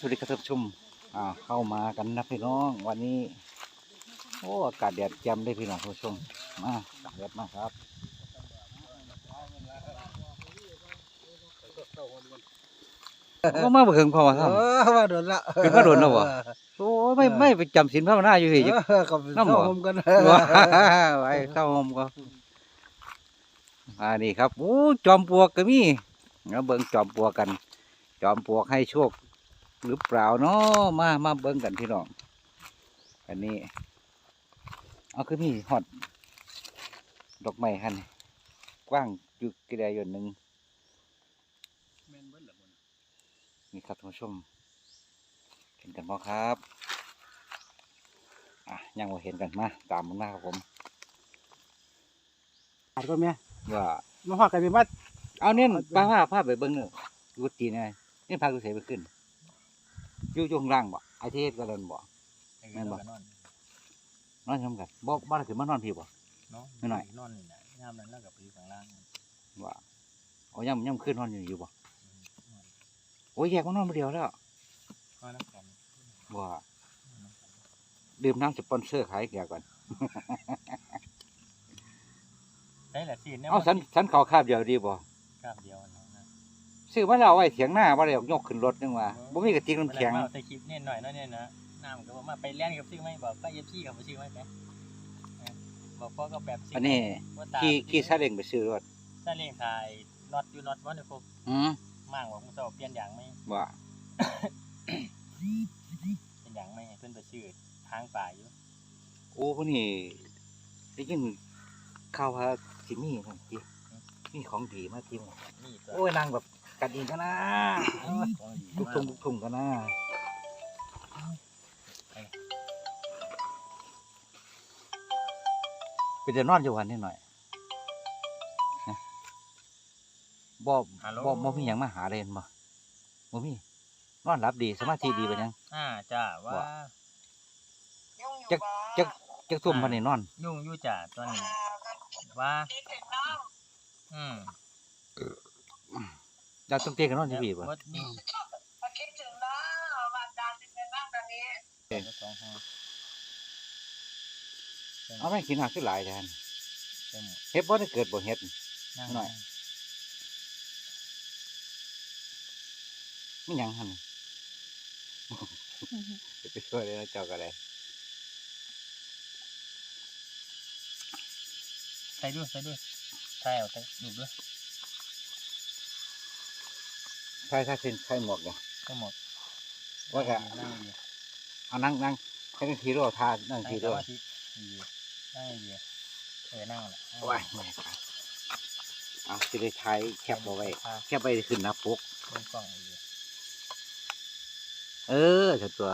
สวัสดีครับท่านผู้ชมอ่าเข้ามากันนะพี่น้อง วันนี้ โอ้อากาศแดดแจ่มได้พี่น้องท่านผู้ชมมาอากาศแดดมากครับก็มาเบิ่งพอมาเอทำอว่าโดนละเป็นว่าโดนแล้ววะโอ้ยไม่ไม่ไปจำศีลภาวนาอยู่เอเฮ้ยอกับน้ำบ่เข้าหมกันว้าไว้เข้าหอมก็อ่านี่ครับโอ้จอมปลวกก็มีเอาเบิ่งจอมปลวกกัน จอมปลวกให้โชค หรือเปล่าเนาะมามาเบิ่งกันพี่น้องอันนี้เอาคือมีฮอด ดอกไม้หันกว้างอยู่กระไดอยู่หนึ่งนี่ครับท่านผู้ชมเห็นกันบ่ครับอะยังว่าเห็นกันมาตามมันมาครับผมขาดก็แม่ว่ามาหอดกันไปมัดเอาเน้นเอาป้าผ้าผ้าไปเบิ้งเนอะกุฏิไงนี่พากุเสไปขึ้น อยู่อยู่ข้างล่างบ่ไอเทศก็เดินบ่ แม่นบ่ นอนทำกันบ่บ้านถึงมานอนพี่บ่เนาะไม่หน่อย นอนนี่นะยามนั้นแล้วกับไปอยู่ข้างล่างว่าโอ้ย่ำย่ำขึ้นนอนอยู่อยู่บ่โอ้ยแยกมานอนมาเดียวแล้วก็นักกันว่าดื่มน้ำสปอนเซอร์ขายแกก่อนได้แหละสิเนี่ยเอาสันสันเขาคาบเดียวดีบ่กราบเดียวเนาะนะ ซื้อมาแล้วเอาไว้เถียงหน้าบ่ได้เอายกขึ้นรถจังว่าบ่มีกระติกน้ำแข็งเวลามาเอาใส่คลิปเนี่ยหน่อยเนาะเนี่ยนะน้ำก็บอกมาไปเล่นกับซื้อไหมบอกก็เอฟซีกับมาซื้อไหมไหมเออบอกพ่อก็แบบซื้อันนี้ว่าตามขี่ขี่ซาเล้งไปซื้อรถซาเล้งถ่ายน็อตอยู่น็อตวันนี้พวกอืมมั่งบอกมึงจะเอาเปลี่ยนอย่างไหมว่าเป็นอย่างไหมให้เพื่อนไปซื้อทางป่าอยู่โอ้พวกนี้ได้ยินข่าวว่าสิมีนั่นติมีของดีมาจริงนี่ตัวโอ้ยนางแบบ กัดเองกันนะของดีลุกมาทุ่งลุกทุ่งกันนะไปเดี๋ยวนอนอยู่วันนี้หน่อยนะบ่บ่บ่มีหยังมาหาเรนบ่บ่มีนอนหลับดีสมาธิดีไปยัง อ่าจ้าว่าว่า จักจักจักทุ่มพันนี่นอน ยุ่งอยู่จ้าตอนนี้ว่า อืม ดาวต้องเตะกันนอนอยู่พี่บ่มดนี่คิดถึงเนาะว่าดานเป็นไงบ้างตอนนี้เอาไม่กินหักขึ้นหลายแทนเฮ็ดบ่ได้เกิดบ่เฮ็ดหน่อยไม่ยังหันไปช่วยเลยนะเจ้าก็ได้ใส่ด้วยใส่ด้วยใส่เอาใส่ดูด้วย ใช่ถ้าเส้นใช่หมวกเนี่ยก็หมดว่าก็นั่งดีเอานั่งนั่งให้นั่งทีโร่ทานั่งนั่งทีสโร่มาธิดีนั่งดีเออนั่งแหละโอ้ยไม่ขาดเอาสิได้ถ่ายแคปเอาไว้อ่าแคปไว้ขึ้นหน้าปก เบิ่งกล้องดีเออถ้าตัว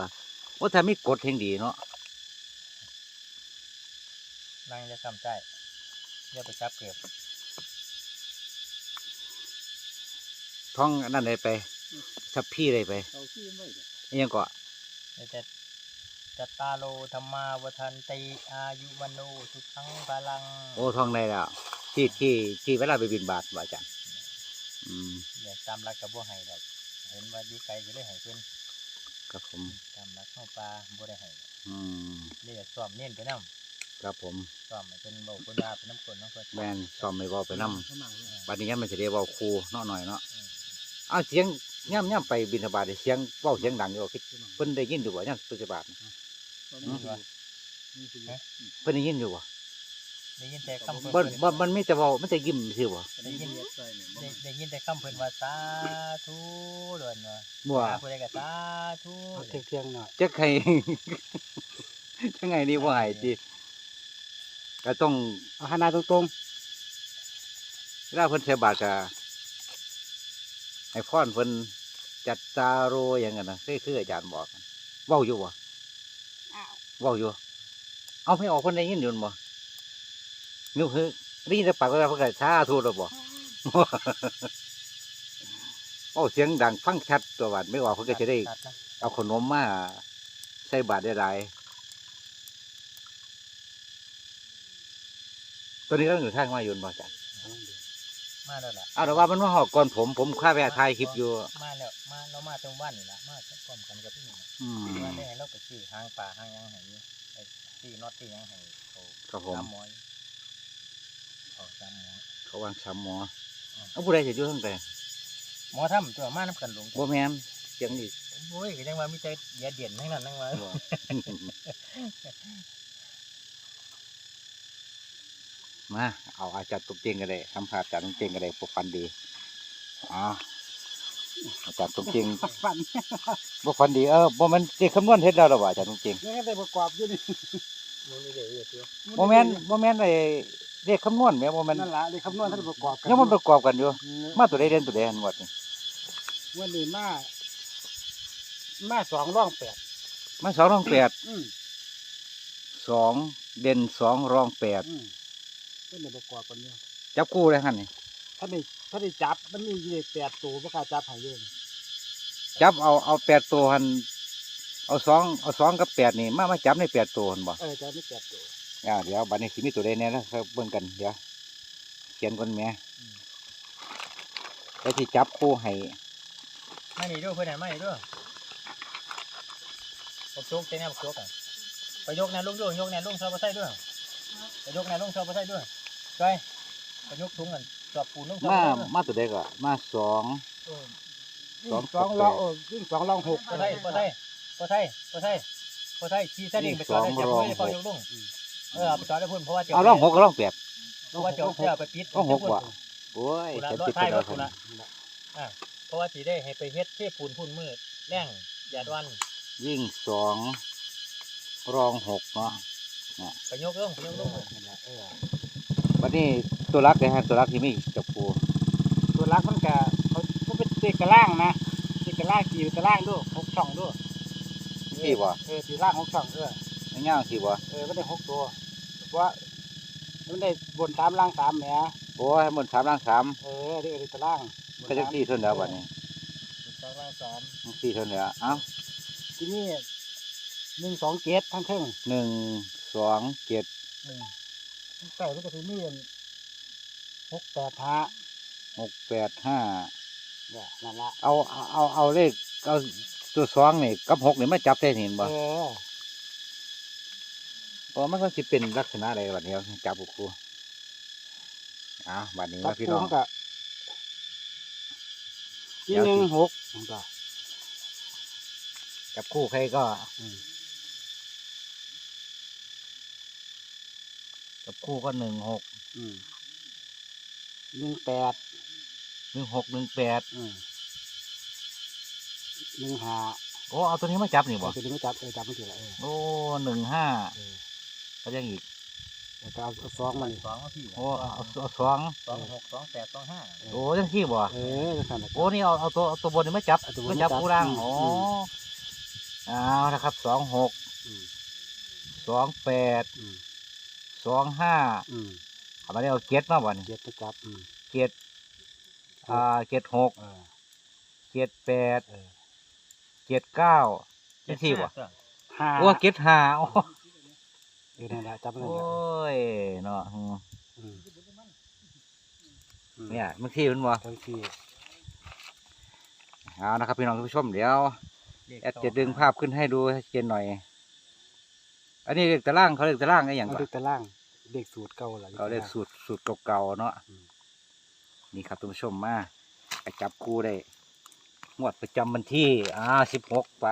ว่าถ้ามีกดแห่งดีเนาะนั่งจะทำใจอย่าไปจับเกือบ ท้องอันนั่นได้ไปทับพี่ได้ไปเอาขี้ไว้เด้ออิหยังก็แล้วจะจะตาโลธรรมาวันติอายุวันโนทุกขังพลังโอ้ท้องได้แล้วที่ที่ที่เวลาไปบินบาทว่าอาจารย์อืมอย่าตามรักกับบ่ให้ดอกเห็นว่าอยู่ไกลก็เลยให้เพิ่นครับผม ตามรักเข้าป่าบ่ได้ให้อืมเลยอยากซ้อมเน้นไปนำครับผมซ้อมให้เพิ่นเว้าเพิ่นว่าเป็นน้ำกลน้ำเพิ่นแม่นซ้อมไม่เบาไปนำเข้ามาเลยบัดนี้ยันมันจะได้เบาครูเนาะหน่อยเนาะอืมเอาเสียงย่ำย่ำไปบินทบาทเสียงเบาเสียงดังอยู่คิดเพิ่นได้ยินอยู่บ่ย่ำปฏิบัตินี่คือนี่คือเพิ่นได้ยินอยู่บ่ได้ยินแต่คำเพิ่นบ่บ่มันมีแต่เว้ามันจะยิ้มซื่อบ่ได้ยินใส่เนี่ยได้ได้ยินแต่คำเพิ่นว่าสาธุเดินว่าบ่ว่าหาผู้ใดก็สาธุเอาเที่ยงๆหน่อยจักใครจังไงนี่บ่ให้ติก็ต้องเอาหันหน้าตรงเวลาเพิ่นใส่บาตรก็ ให้พรเพิ่นจัดตาโรอย่างนั้นน่ะคือคืออาจารย์บอกเว้าอยู่บ่อ้าวเว้าอยู่ เอาไม่ออกเพิ่นได้ยินอยู่บ่นึกคือได้ยินแต่ปากว่าเพิ่นก็สาธุแล้วบ่โอ้เสียงดังฟังชัดตัวบาดไม่ออกเพิ่นก็จะได้ตัดนะเอาขนมมาใส่บาตรได้หลายตัวนี้ก็อยู่ทางมาอยู่บ่จ้ะๆ มามาแล้วล่ะเอาแต่ว่ามันมาหอกก่อนผมผมค่าแวะถ่ายคลิปอยู่ มาแล้วมาเรามาตรงบ้านนี่ละมาพร้อมกันกับพี่หนึ่งอืมว่าได้ให้เราไปซื้อหางปลาหางหยังให้อยู่ไอ้ซื้อน็อตซื้อหยังให้เขาครับผมสามหมอยเขาสามหมอยเขาวางสามหมอเอาผู้ใดจะอยู่ทั้งแต่หมอทำตัวมาน้ำกันหลงบ่แม่นเสียงนี่โอ้ยก็ยังว่ามีใจเดียเด่นทั้งนั้นทั้งว่า มาเอาอาจารย์ตุ้มเตียงก็ได้ทำภาพอาจารย์ตุ้มเตียงก็ได้พวกฟันดีอ๋ออาจารย์ตุ้มเตียงฟันพวกฟันดีเออบ่แมันเด็กคำนวณเฮ็ดแล้วหรอวะอาจารย์ตุ้มเตียงยังได้ประกอบอยู่นี่มันมีเด็กอยู่ตัวบ่แม่นบ่แม่นไอ้เด็กคำนวณแม่บ่แม่นนั่นล่ะเลยคำนวณท่านประกอบกันยังมันประกอบกันอยู่เออมาตัวใดเด่นตัวใดหันงวดนี่วันนี้มามาสองร่องแปดมาสองรองแปดอืมสองเด่นสองรองแปดอืม เพิ่นได้ประกอบกันอยู่จับคู่เลยหั่นนี่ถ้าได้ถ้าได้จับมันมีเลขแปดตัวบ่กล้าจับให้เยอะจับเอาเอาแปดตัวหันเอาสองเอาสองกับแปดนี่มามาจับในแปดตัวหันบ่เออจะไม่แปดตัวอ่าเดี๋ยวบัดนี้สิมีตัวใดแน่นะครับเบิ่งกันเดี๋ยวเขียนก่อนแหม่แล้วที่จับคู่ให้ไม่หนีด้วยเพื่อนไหนไม่หนีด้วยปกโจกเต้นแนวปกโจกอะไปยกแนวลุงด้วยยกแนวลุงชอบไปใส่ด้วยไปยกแนวลุงชอบไปใส่ด้วย ไปไปยกถุงกันจอบปูนลุงชอบมาไปใส่ด้วยมาตัวใดก็มาสองสองสองกับร่องแปดเออยิ่งสองร่องหกพอไทยพอไทยพอไทยพอไทยพอไทยขี่เส้นเองไปจอดได้จับมือให้พอยกลุงเออเอาไปจอดได้พุ่นเพราะว่าเจ้าเอาร่องหกกับร่องแปดเพราะว่าเจ้าเจ้าไปปิดร่องหกว่ะโอ้ยกูละฉันรอดติดท้ายไปรแล้วถกูละอ่าเพราะว่าสีได้ให้ไปเฮ็ดเทปูนพุ่นมืดแรงอย่าดวนยิ่งสองรองหกเนาะไปยกลงไปยกลง นั่นล่ะเออบัดนี้ตัวรักเลยฮะตัวรักที่มีจับคู่ตัวรักมันก็เขาเขาเป็นเด็กกระล่างนะเด็กกระล่างกี่เป็นกระล่างด้วยหกช่องด้วยที่บ่เออตีล่างหกช่องเออในย่างที่บ่เออมันได้หกตัวเพราะว่ามันได้บนสามล่างสามแหมโอ้ยมันสามร่างสามเออได้เออตารางบนก็จะสามที่เท่านั้นบัดนี้สองล่างสามที่เท่านั้นเอ้าที่นี่หนึ่งสองเกตทั้งครึ่งหนึ่งสองเจ็ดอืม ใส่แล้วก็คือมีอันหกแปดห้าหกแปดห้าเนี่ยนั่นละเอาเอาเอาเอาเลขเอาตัวสองนี่กับหกนี่มาจับได้เห็นบ่เออเพราะมันก็สิเป็นลักษณะอะไรบัดนี้จับบุกครูอะบัดนี้จับว่าพี่คู่น้องมันก็ที่หนึ่งหกมันก็จับคู่ใครก็อืม จับคู่ก็หนึ่งหกอืมหนึ่งแปดหนึ่งหกหนึ่งแปดอืมหนึ่งห้าโอ้เอาตัวนี้มาจับนี่บ่เอาตัวนี้ไม่จับเออจับไม่ถือละเออโอ้หนึ่งห้าเออก็ยังอีกแล้วก็เอาเอาซองมานี่สองก็พี่โอ้เอาเอาเอาสองสองหกสองแปดสองห้าโอ้ยังที่บ่เออแล้วกันนะโอ้นี่เอาเอาตัวเอาตัวบนนี่มาจับเอาตัวบนมาจับมาจับคู่ล่างอืมอ๋ออืมเอานะครับสองหกอืมสองแปดอืม สองห้าอืมเอามาได้เอาเจ็ดมาบ่นี่เจ็ดไปจับอืมเจ็ดอ่าเจ็ดหกเออเจ็ดแปดเออเจ็ดเก้ายังที่บ่ห้าโอ้เจ็ดห้าโอ้เออนั่นแหละจับนั่นโอ้แหละยเนาะอืมอืมอืมเนี่ยมันที่มันบ่ทั้งที่เอานะครับพี่น้องท่านผู้ชมเดี๋ยว แอดจะดึงภาพขึ้นให้ดูให้เจนหน่อย อันนี้เรียกตารางเขาเรียกตารางไอ้อย่างเอาก่อเด็กตาราง เด็กสูตรเก่าล่ะเขาเรียกสูตรสูตรเก่าๆเนาะอืมนี่ครับท่านผู้ชมมาไปจับคู่ได้งวดประจำวันที่อ่าสิบหกไป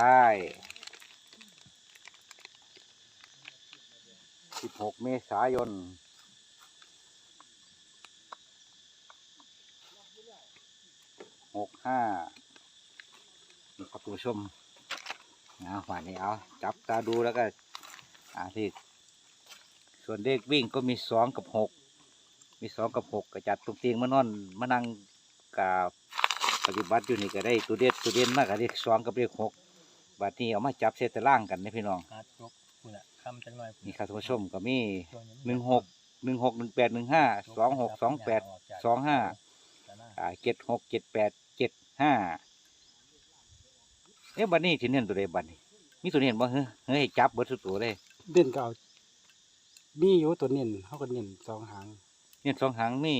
สิบหกเมษายนหกห้านี่ครับท่านผู้ชมเอาวันนี้เอาจับตาดูแล้วก็อ่าที่ ส่วนเลขวิ่งก็มีสองกับหกมีสองกับหกกระจัดตุกเตียงมานอนมานั่งกาปฏิบัติอยู่นี่ก็ได้ตัวเด็ดตัวเด่นมากกับเลขสองกับเลขหกบัดนี้เอามาจับเซตล่างกันนะพี่น้องหาจกคุณอะคำจังหน่อยนี่ครับท่านผู้ชมก็มีตัวนี้หนึ่งหกหนึ่งหกหนึ่งแปดหนึ่งห้าสองหกสองแปดสองห้าอ่าเจ็ดหกเจ็ดแปดเจ็ดห้าเอ๊ะบัดนี้ที่เน้นตัวใดบัดนี้มีตัวเน้นบ่เฮ้ยเฮ้ยจับเบิดทุกตัวเลยเด่นเก่า มีอยู่ตัวเน้นเขาก็เน้นสองหางเน้นสองหางมี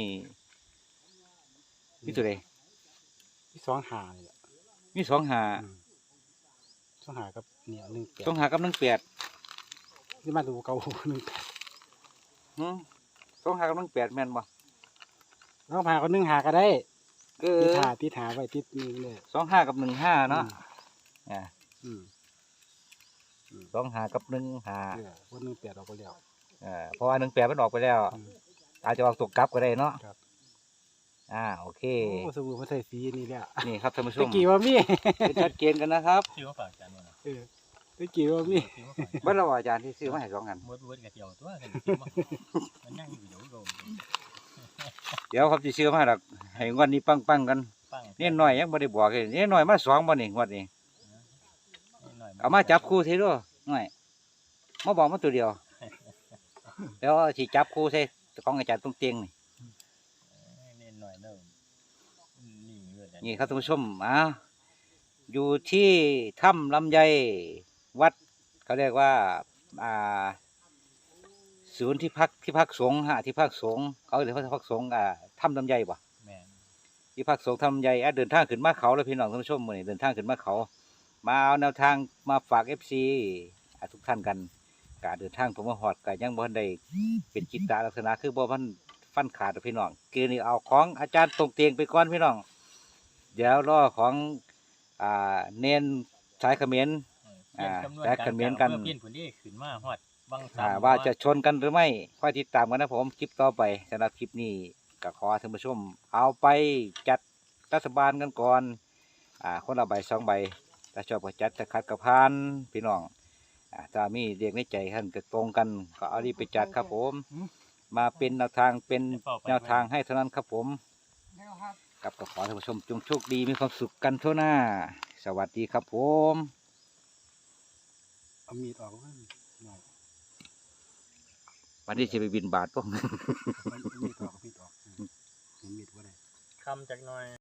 มีตัวใดที่สองหานี่แหละมีสองหาอืมสองหากับเนี่ยหนึ่งแปดสองหากับหนึ่งแปดที่มาดูเก่า หนึ่งแปดหืมสองหากับหนึ่งแปดแม่นบ่แล้วหาก็หนึ่งหาก็ได้เอติดอหาติดหาไว้ติดนี่เลยสองห้ากับหนึ่งห้าเนาะอ่าอืมสองหากับหนึ่งหา เออวันหนึ่งแปดออกไปแล้ว เออเพราะว่าหนึ่งแปดมันออกไปแล้ว อืมอาจจะออกตกกลับก็ได้เนาะครับ อ่าโอเค โอ้สบู่มาใส่สีนี่แหละนี่ครับท่านผู้ชตะมกี้ว่ามีเป็นชัดเจนกันนะครับซื้อมาฝากอาจารย์ว่านะเออตะกี้ว่ามีซื้อมาฝากบ้านเราอาจารย์ที่ซื้อมาให้สองอันเบิดเบิดกระเจียวตัวกันซื้อมามันยังอยู่เดี๋ยวโดนเดี๋ยวครับที่ซื้อมาหลักให้งวดนี้ปังปังๆกันปังนี่หน่อยยังบ่ได้บอกเลยนี่หน่อยมาสองบ่นี่งวดนี้หน่อยเอามาจับคู่เทด้วยหน่อยมาบอกมาตัวเดียว แล้วที่จับคู่ใส่ของอาจารย์ตรงเตียงนี่เน้นหน่อยเด้อนี่เลือดนี่ครับท่านผู้ชมอ่าอยู่ที่ถ้ำลำไยวัดเขาเรียกว่าอ่าศูนย์ที่พักที่พักสงฆ์ฮะที่พักสงฆ์เขาเรียกว่าที่พักสงฆ์อ่าถ้ำลำไยบ่แม่นที่พักสงฆ์ถ้ำลำไยอะเดินทางขึ้นมาเขาแล้วพี่น้องท่านผู้ชมมื้อนี้เดินทางขึ้นมาเขา มาเอาแนวทางมาฝากเอฟซีทุกท่านกัน การเดินทางผมมาหอดก็ยังบ่ทันได้เป็นจิตตาลักษณะคือบ่พันฟันขาดหรอกพี่น้องคือนี่เอาของอาจารย์ตรงเตียงไปก่อนพี่น้อง เดี๋ยวรอของอ่าเน้นสายเขมรเปลี่ยนอ่าจำนวนแต่การขันเมียนกัน เพื่อเปลี่ยนผลที่ขึ้นมาฮอดบางอ่าสามว่าจะชนกันหรือไม่ค่อยติดตามกันนะผมคลิปต่อไปสำหรับคลิปนี้ก็ขอท่านผู้ชม เอาไปจัดรัฐบาลกันก่อน อ่า คนละใบสองใบถ้าชอบก็จัดถ้าขัดกับพานพี่น้อง อ่าถ้ามีเรียกในใจท่านก็ตรงกันก็เอารีบไปจัดครับผม มาเป็นแนวทางเป็นแนวทางให้เท่านั้นครับผมกับก็ขอท่านผู้ชมจงโชคดีมีความสุขกันทั่วหน้า สวัสดีครับผมเอามีดออกมาหน่อยวันนี้จะไปบินบาทพวกเอามีดออกเอามีดออกอืมเห็นมีดว่าได้คำจากหน่อย